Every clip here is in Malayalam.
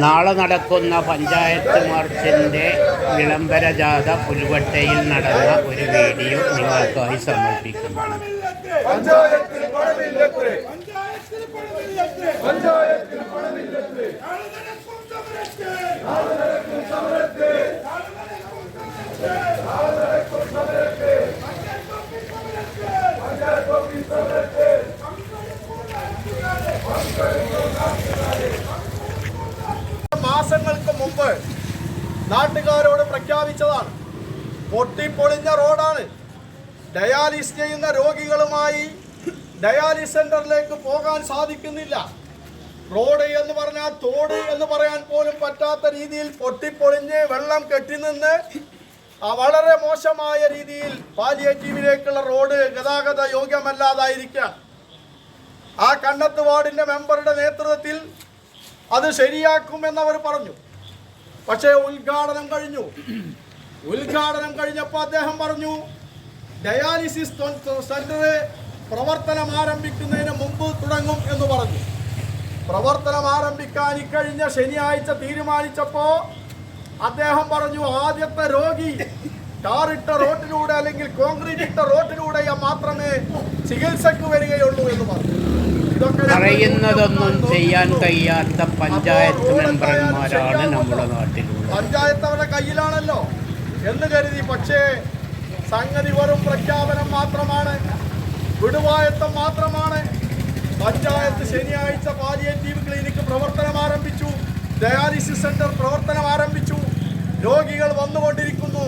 നാളെ നടക്കുന്ന പഞ്ചായത്ത് മാർച്ചിന്റെ വിളംബര ജാഥ പുൽവട്ടയിൽ നടന്ന ഒരു വീഡിയോ നിങ്ങൾക്കായി സമർപ്പിക്കുന്നു. പഞ്ചായത്തിൽ പണമില്ലത്രേ പഞ്ചായത്തിൽ പണമില്ലത്രേ പഞ്ചായത്തിൽ പണമില്ലത്രേ നാളെ നടക്കും സമരത്തെ നാളെ നടക്കും സമരത്തെ നാളെ നടക്കും സമരത്തെ നാളെ നടക്കും സമരത്തെ പഞ്ചായത്ത് ഓഫീസ് സമരത്തെ പഞ്ചായത്ത് ഓഫീസ് സമരത്തെ മാസങ്ങൾക്ക് മുമ്പ് നാട്ടുകാരോട് പ്രഖ്യാപിച്ചതാണ്. പൊട്ടിപ്പൊളിഞ്ഞ റോഡാണ്. ഡയാലിസ് ചെയ്യുന്ന രോഗികളുമായി ഡയാലിസ് സെന്ററിലേക്ക് പോകാൻ സാധിക്കുന്നില്ല. റോഡ് എന്ന് പറഞ്ഞാൽ തോട് എന്ന് പറയാൻ പോലും പറ്റാത്ത രീതിയിൽ പൊട്ടിപ്പൊളിഞ്ഞ് വെള്ളം കെട്ടിനിന്ന് ആ വളരെ മോശമായ രീതിയിൽ പാലിയേറ്റീവിലേക്കുള്ള റോഡ് ഗതാഗത യോഗ്യമല്ലാതായിരിക്കാം ആ കണ്ണത്ത് വാർഡിന്റെ മെമ്പറുടെ നേതൃത്വത്തിൽ അത് ശരിയാക്കുമെന്നവർ പറഞ്ഞു. പക്ഷേ ഉദ്ഘാടനം കഴിഞ്ഞു. ഉദ്ഘാടനം കഴിഞ്ഞപ്പോൾ അദ്ദേഹം പറഞ്ഞു ഡയാലിസിസ് സെന്റർ പ്രവർത്തനം ആരംഭിക്കുന്നതിന് മുമ്പ് തുടങ്ങും എന്ന് പറഞ്ഞു. പ്രവർത്തനം ആരംഭിക്കാൻ ഇക്കഴിഞ്ഞ ശനിയാഴ്ച തീരുമാനിച്ചപ്പോൾ അദ്ദേഹം പറഞ്ഞു ആദ്യത്തെ രോഗി ടാറിട്ട റോട്ടിലൂടെ അല്ലെങ്കിൽ കോൺക്രീറ്റ് ഇട്ട റോട്ടിലൂടെ മാത്രമേ ചികിത്സയ്ക്ക് വരികയുള്ളൂ എന്ന് പറഞ്ഞു. പറയുന്നതൊന്നും ചെയ്യാൻ കഴിയാത്ത പഞ്ചായത്ത് മെമ്പർമാരാണ് നമ്മുടെ നാട്ടിൽ പഞ്ചായത്ത് അവരുടെ കയ്യിലാണല്ലോ. എന്ന് കരുതി പക്ഷേ സംഗതി വെറും പ്രഖ്യാപനം മാത്രമാണ്. വിടുവായത്തം മാത്രമാണ്. പഞ്ചായത്ത് ശനിയാഴ്ച പാലിയേറ്റീവ് ക്ലിനിക്ക് പ്രവർത്തനം ആരംഭിച്ചു. ഡയാലിസിസ് സെന്റർ പ്രവർത്തനം ആരംഭിച്ചു. രോഗികൾ വന്നുകൊണ്ടിരിക്കുന്നു.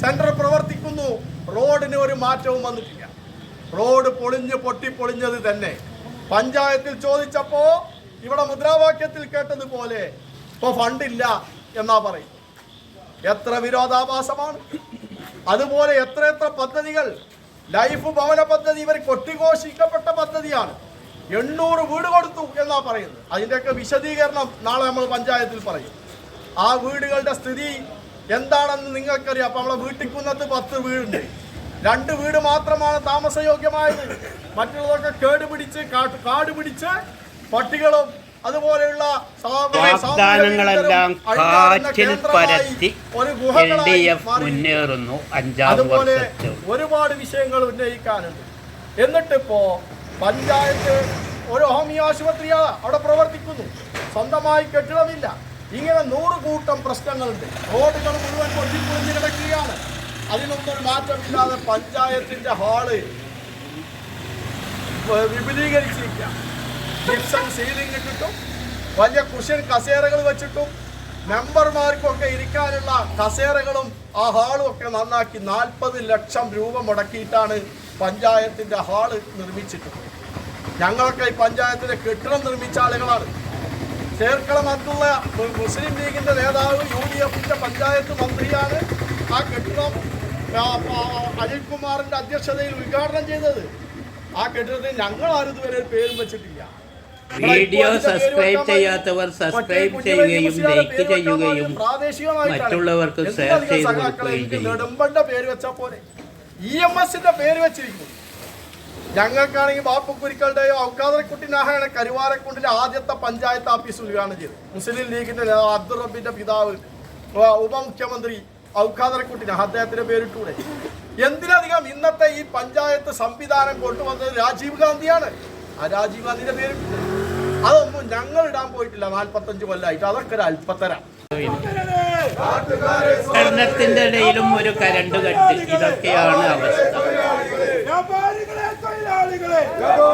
സെന്റർ പ്രവർത്തിക്കുന്നു. റോഡിന് ഒരു മാറ്റവും വന്നിട്ടില്ല. റോഡ് പൊളിഞ്ഞ് പൊട്ടിപ്പൊളിഞ്ഞത് തന്നെ. പഞ്ചായത്തിൽ ചോദിച്ചപ്പോ ഇവിടെ മുദ്രാവാക്യത്തിൽ കേട്ടതുപോലെ ഇപ്പൊ ഫണ്ടില്ല എന്നാ പറയും. എത്ര വിരോധാഭാസമാണ്. അതുപോലെ എത്ര എത്ര പദ്ധതികൾ ലൈഫ് ഭവന പദ്ധതി ഇവർ കൊട്ടിഘോഷിക്കപ്പെട്ട പദ്ധതിയാണ്. എണ്ണൂറ് വീട് കൊടുത്തു എന്നാ പറയുന്നത്. അതിന്റെയൊക്കെ വിശദീകരണം നാളെ നമ്മൾ പഞ്ചായത്തിൽ പറയും. ആ വീടുകളുടെ സ്ഥിതി എന്താണെന്ന് നിങ്ങൾക്കറിയാം. അപ്പൊ നമ്മളെ വീട്ടിൽ കുന്നത്ത് പത്ത് വീടുണ്ട്. രണ്ട് വീട് മാത്രമാണ് താമസയോഗ്യമായത്. മറ്റുള്ളതൊക്കെ കേട് പിടിച്ച് കാട് പിടിച്ച് പട്ടികളും അതുപോലെയുള്ള വാഗ്ദാനങ്ങളെല്ലാം അഴിഞ്ഞാടുന്ന കാറ്റിൽ പരത്തി എൽ ഡി എഫ് മുന്നേറുന്നു അഞ്ചാം അതുപോലെ വർഷത്തിൽ. ഒരുപാട് വിഷയങ്ങൾ ഉന്നയിക്കാനുണ്ട്. എന്നിട്ടിപ്പോ പഞ്ചായത്ത് ഒരു ഹോമിയോ ആശുപത്രിയാണ് അവിടെ പ്രവർത്തിക്കുന്നു. സ്വന്തമായി കെട്ടിടമില്ല. ഇങ്ങനെ നൂറ് കൂട്ടം പ്രശ്നങ്ങളുണ്ട്. റോഡുകൾ മുഴുവൻ പൊട്ടിപ്പൊളിഞ്ഞ് കിടക്കുകയാണ്. അതിനൊന്നും മാറ്റമില്ലാതെ പഞ്ചായത്തിന്റെ ഹാൾ വിപുലീകരിച്ചിരിക്കാം. ജിപ്സം സീലിംഗ് ഇട്ടിട്ടും വലിയ കുഷ്യൻ കസേരകൾ വെച്ചിട്ടും മെമ്പർമാർക്കൊക്കെ ഇരിക്കാനുള്ള കസേരകളും ആ ഹാളും ഒക്കെ നന്നാക്കി നാൽപ്പത് ലക്ഷം രൂപ മുടക്കിയിട്ടാണ് പഞ്ചായത്തിന്റെ ഹാൾ നിർമ്മിച്ചിട്ടുള്ളത്. ഞങ്ങളൊക്കെ ഈ പഞ്ചായത്തിലെ കെട്ടിടം നിർമ്മിച്ച ആളുകളാണ്. ചേർക്കളം മറ്റുള്ള മുസ്ലിം ലീഗിന്റെ നേതാവ് യു ഡി എഫിന്റെ പഞ്ചായത്ത് മന്ത്രിയാണ് ആ കെട്ടിടം അനിൽകുമാറിന്റെ അധ്യക്ഷതയിൽ ഉദ്ഘാടനം ചെയ്തത്. ആ കെട്ടിടത്തിൽ ഞങ്ങൾ ആരും ഇതുവരെ ഒരു പേരും വെച്ചിട്ടില്ല. വീഡിയോ സബ്സ്ക്രൈബ് ചെയ്യാത്തവർ സബ്സ്ക്രൈബ് ചെയ്യുകയും ലൈക്ക് ചെയ്യുകയും മറ്റുള്ളവർക്ക് ഷെയർ ചെയ്ത് കൊടുക്കുകയും നെടുമ്പന്റെ പേര് വെച്ചാൽ പോലെ ഇ എം എസിന്റെ പേര് വെച്ചിരിക്കുന്നു. ഞങ്ങൾക്കാണെങ്കിൽ ബാപ്പുക്കുരിക്കളുടെയോ ഔക്കാദരക്കുട്ടി നാഹയുടെ കരുവാരക്കുണ്ടിലെ ആദ്യത്തെ പഞ്ചായത്ത് ഓഫീസ് ഉദ്ഘാടനം ചെയ്തു. മുസ്ലിം ലീഗിന്റെ അബ്ദുറബിന്റെ അബ്ദുൾ റബ്ബിന്റെ പിതാവ് ഉപമുഖ്യമന്ത്രി ഔക്കാദരക്കുട്ടി നാഹ് അദ്ദേഹത്തിന്റെ പേരിട്ടൂടെ. എന്തിനധികം ഇന്നത്തെ ഈ പഞ്ചായത്ത് സംവിധാനം കൊണ്ടുവന്നത് രാജീവ് ഗാന്ധിയാണ്. ആ രാജീവ് ഗാന്ധിയുടെ പേരിട്ടു അതൊന്നും ഞങ്ങൾ ഇടാൻ പോയിട്ടില്ല. നാൽപ്പത്തഞ്ച് കൊല്ലമായിട്ട് അതൊക്കെ ഒരു അല്പത്തര. ഭരണത്തിന്റെ ഇടയിലും ഒരു കരണ്ട് കെട്ട് ഇതൊക്കെയാണ് അവസ്ഥ. വ്യാപാരികളെ തൊഴിലാളികളെ. വ്യാപാരികളെ